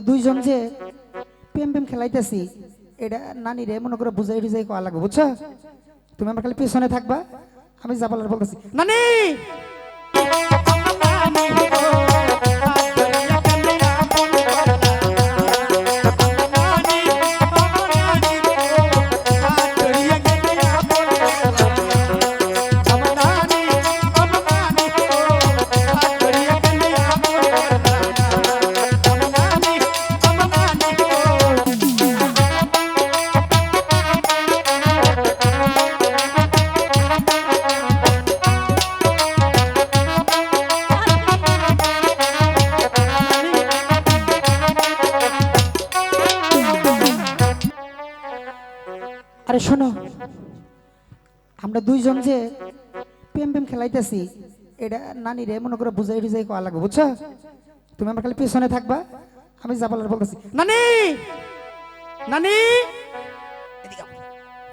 দুইজন যে প্রেম প্রেম খেলাইতেছি, এটা নানি রে মনে করে বুঝাই টুজাই কয়া লাগবে, বুঝছ? তুমি আমার খালি পিছনে থাকবা, আমি যা বলার বলতেছি। নানি! আরে শোনো আমরা দুইজন যে প্রেম প্রেম খেলাইতেছি এটা নানি রে মনে করে বুঝাই টুজাই কয়া লাগবে বুঝছ? তুমি আমার খালি পেছনে থাকবা আমি যা বলার বলতেছি। নানি! নানি!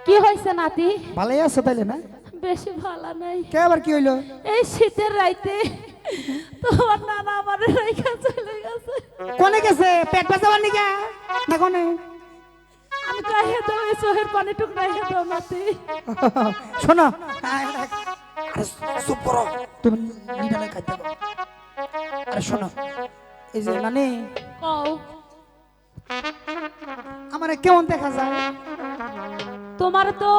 কি হয়েছে নাতি? ভালোই আছো তাইলে না? বেশি ভালো নাই। কে আবার কি হইল? এই শীতের রাইতে তোমার নানা আমার রেখা চলে গেছে। কোনে গেছে? পেট বাজাবার নিকা না কোনে? আমি রাইহে দাও এই চোহের পানি টুক রাইহে দাও নাতি শোনো। আরে চুপ করো। তুমি নিডালে খাইতে আরে শোনো এই যে নানি। কও। আমারে কেমন দেখা যায়? তোমার তো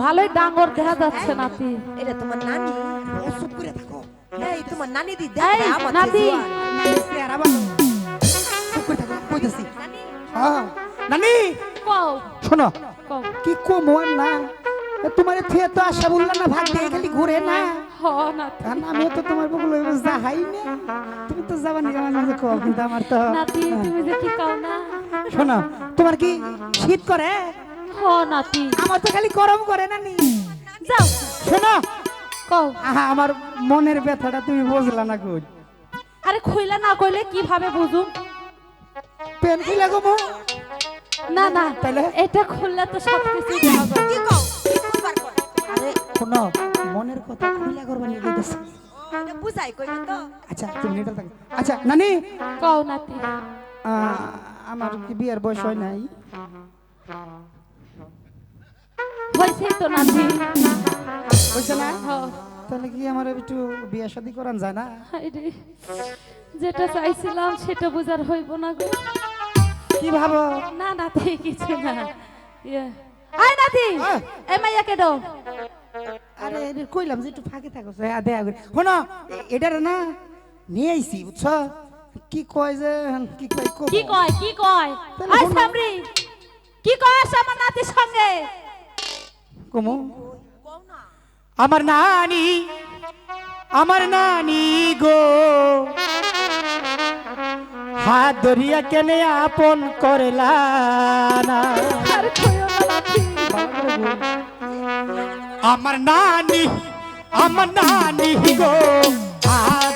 ভালোই ডাঙ্গর দেখা যাচ্ছে নাতি। এটা তোমার নানি। ও চুপ করে থাকো। এই তোমার নানি দি এই দেখে আমার নাতি। নানি চুপ করে থাকো কইতাছি। হ্যাঁ। নানি! কও। শোনো কি কম না তোমার থিয়ে তো আশা বললাম না ভাগ দিয়ে খালি ঘুরে না। হ কারণ আমিও তো তোমার বগুলো যাহাই না। তুমি তো মাঝে কও কিন্তু আমার তো তুমি যে কি কাও না। শোনো তোমার কি শীত করে? নাতি। আমার তো খালি গরম করে না নি যাও। শোনো কও। আহা আমার মনের ব্যথাটা তুমি বুঝলা না কই? আরে খুইলা না কইলে কীভাবে বুঝুম? পেন মো না না তাইলে? এটা খুললে তো সব কিছু কি কও? কি করবার কর আরে শোনো মনের কথা খুলে করবা নিয়ে বুঝাই কই তো। আচ্ছা তুমি থাকো। আচ্ছা নানি! কও নাতি। আমার কি বিয়ের বয়স হয় নাই? হয়েছে তো নাতি। হয়েছে না? তাহলে কি আমার একটু বিয়ে শাদি করান যায় না? যেটা চাইছিলাম সেটা বুঝার হইব না গো। কি ভাবো না নাতি কিছু না। ইয়ে। আয় নাতি আহ। এ মাইয়াকে দাও। আরে কইলাম যে একটু ফাঁকে থাকো আদে আগে শোনো এটার না নিয়ে আইছি বুঝছ? কি কয় যে কি কয়। কি কয় কি কয়? আয় সামরি কি কয় আমার নাতির সঙ্গে? কমু। না আমার নানি আমার নানি গো। হাত ধরিয়া কেনে আপন করলা না। আমার নানি আমার নানি গো হাত